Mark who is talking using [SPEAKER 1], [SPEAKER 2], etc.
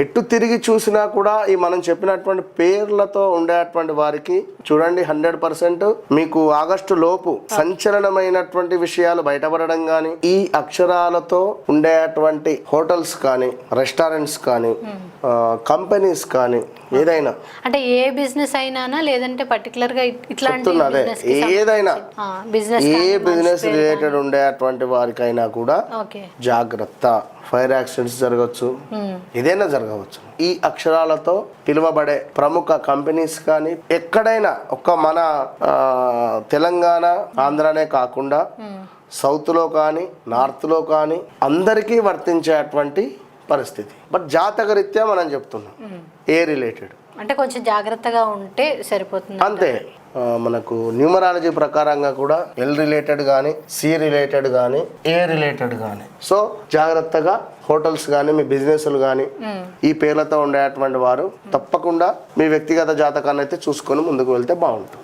[SPEAKER 1] ఎటు తిరిగి చూసినా కూడా ఈ మనం చెప్పినటువంటి పేర్లతో ఉండేటువంటి వారికి చూడండి హండ్రెడ్ పర్సెంట్ మీకు ఆగస్టు లోపు సంచలనమైనటువంటి విషయాలు బయటపడడం కానీ ఈ అక్షరాలతో ఉండేటువంటి హోటల్స్ కానీ రెస్టారెంట్స్ కానీ కంపెనీస్ కానీ ఏదైనా.
[SPEAKER 2] అంటే ఏ బిజినెస్ అయినానా లేదంటే పర్టికులర్గా ఇట్- ఇట్లాంటి
[SPEAKER 1] ఏదైనా.
[SPEAKER 2] బిజినెస్
[SPEAKER 1] ఏ బిజినెస్ రిలేటెడ్ ఉండేటువంటి వారికైనా కూడా జాగ్రత్త. ఫైర్ యాక్సిడెంట్స్ జరగవచ్చు ఏదైనా జరగవచ్చు. ఈ అక్షరాలతో పిలువబడే ప్రముఖ కంపెనీస్ కానీ ఎక్కడైనా ఒక్క మన తెలంగాణ ఆంధ్రానే కాకుండా సౌత్లో కానీ నార్త్లో కానీ అందరికీ వర్తించేటువంటి పరిస్థితి. బట్ జాతకరీత్యా మనం చెప్తున్నాం. A related?
[SPEAKER 2] అంటే కొంచెం జాగ్రత్తగా ఉంటే సరిపోతుంది
[SPEAKER 1] అంతే. మనకు న్యూమరాలజీ ప్రకారంగా కూడా ఎల్ రిలేటెడ్ కానీ సి రిలేటెడ్ కానీ ఏ రిలేటెడ్ కానీ సో జాగ్రత్తగా హోటల్స్ కానీ మీ బిజినెస్లు కానీ ఈ పేర్లతో ఉండేటువంటి వారు తప్పకుండా మీ వ్యక్తిగత జాతకాన్ని అయితే చూసుకొని ముందుకు వెళ్తే బాగుంటుంది.